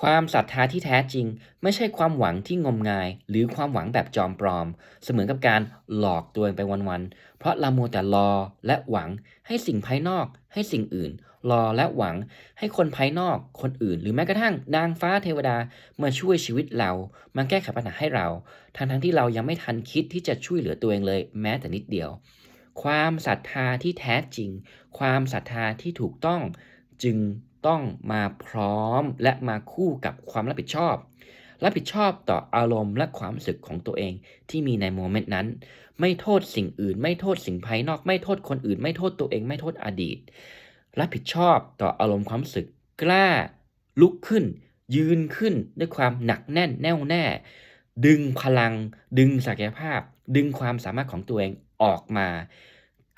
ความศรัทธาที่แท้จริง ไม่ใช่ความหวังที่งมงาย หรือความหวังแบบจอมปลอม เสมือนกับการหลอกตัวเองไปวันๆ เพราะเราโมแต่รอและหวังให้สิ่งภายนอก ให้สิ่งอื่น รอและหวังให้คนภายนอก คนอื่น หรือแม้กระทั่งนางฟ้าเทวดามาช่วยชีวิตเรา มาแก้ไขปัญหาให้เรา ทั้งๆที่เรายังไม่ทันคิดที่จะช่วยเหลือตัวเองเลย แม้แต่นิดเดียว ความศรัทธาที่แท้จริง ความศรัทธาที่ถูกต้องจึง ต้องมาพร้อมและมาคู่กับความรับผิดชอบ รับผิดชอบต่ออารมณ์และความรู้สึกของตัวเองที่มีในโมเมนต์นั้น ไม่โทษสิ่งอื่น ไม่โทษสิ่งภายนอก ไม่โทษคนอื่น ไม่โทษตัวเอง ไม่โทษอดีต รับผิดชอบต่ออารมณ์ความรู้สึก กล้า ลุกขึ้น ยืนขึ้นด้วยความหนักแน่นแน่วแน่ ดึงพลัง ดึงศักยภาพ ดึงความสามารถของตัวเองออกมา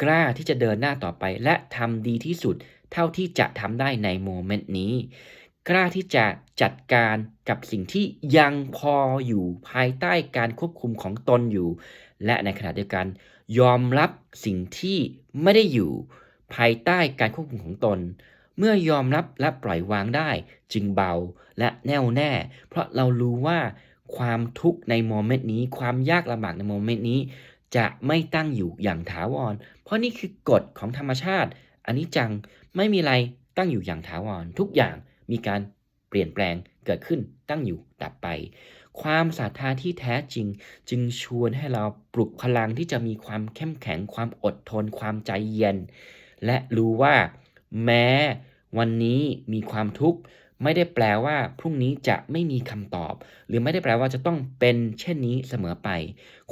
กล้าที่จะเดินหน้าต่อไปและทำดีที่สุด เท่าที่จะทำได้ในโมเมนต์นี้ กล้าที่จะจัดการกับสิ่งที่ยังพออยู่ภายใต้การควบคุมของตนอยู่ และในขณะเดียวกัน ยอมรับสิ่งที่ไม่ได้อยู่ภายใต้การควบคุมของตน เมื่อยอมรับและปล่อยวางได้ จึงเบาและแน่วแน่ เพราะเรารู้ว่าความทุกข์ในโมเมนต์นี้ ความยากลำบากในโมเมนต์นี้ จะไม่ตั้งอยู่อย่างถาวร เพราะนี่คือกฎของธรรมชาติ อันนี้จังไม่มีอะไรตั้งอยู่อย่างถาวรทุกอย่างมีการเปลี่ยนแปลงเกิดขึ้นตั้งอยู่ดับไป ความศรัทธาที่แท้จริง จึงชวนให้เราปลุกพลังที่จะมีความเข้มแข็งความอดทน ความใจเย็น และรู้ว่าแม้วันนี้มีความทุกข์ไม่ได้แปลว่าพรุ่งนี้จะไม่มีคำตอบ หรือไม่ได้แปลว่าจะต้องเป็นเช่นนี้เสมอไป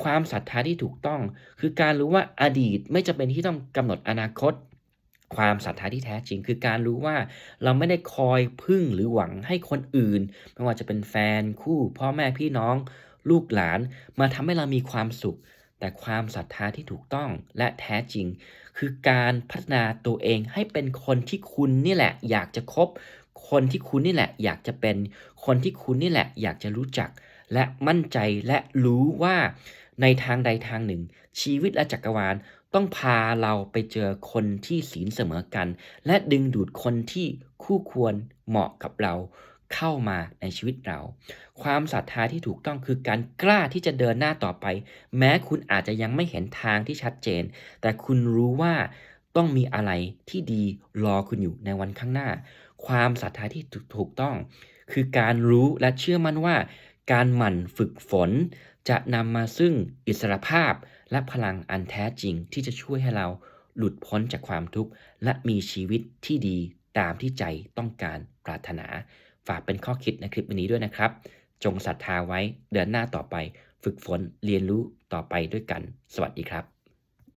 ความศรัทธาที่ถูกต้อง คือการรู้ว่าอดีตไม่จำเป็นที่ต้องกำหนดอนาคต ความศรัทธาที่แท้จริง คือการรู้ว่าเราไม่ได้คอยพึ่งหรือหวังให้คนอื่น ไม่ว่าจะเป็นแฟนคู่พ่อแม่พี่น้อง ลูกหลาน มาทำให้เรามีความสุข แต่ความศรัทธาที่ถูกต้องและแท้จริง คือการพัฒนาตัวเองให้เป็นคนที่คุณนี่แหละ อยากจะคบ คนที่คุณนี่แหละ อยากจะเป็น คนที่คุณนี่แหละ อยากจะรู้จัก และมั่นใจและรู้ว่า ในทางใดทางหนึ่ง ชีวิตและจักรวาลต้องพาเราไปเจอคนที่ศีลเสมอกัน และดึงดูดคนที่คู่ควรเหมาะกับเราเข้ามาในชีวิตเรา ความศรัทธาที่ถูกต้องคือการกล้าที่จะเดินหน้าต่อไป แม้คุณอาจจะยังไม่เห็นทางที่ชัดเจน แต่คุณรู้ว่าต้องมีอะไรที่ดีรอคุณอยู่ในวันข้างหน้า ความศรัทธาที่ถูกต้อง คือการรู้และเชื่อมั่นว่า การหมั่นฝึกฝน จะนำมาซึ่งอิสรภาพและพลังอันแท้จริงที่จะช่วยให้เราหลุดพ้นจากความทุกข์ และมีชีวิตที่ดีตามที่ใจต้องการปรารถนา ฝากเป็นข้อคิดในคลิปวันนี้ด้วยนะครับ จงศรัทธาไว้เดินหน้าต่อไป ฝึกฝนเรียนรู้ต่อไปด้วยกัน สวัสดีครับ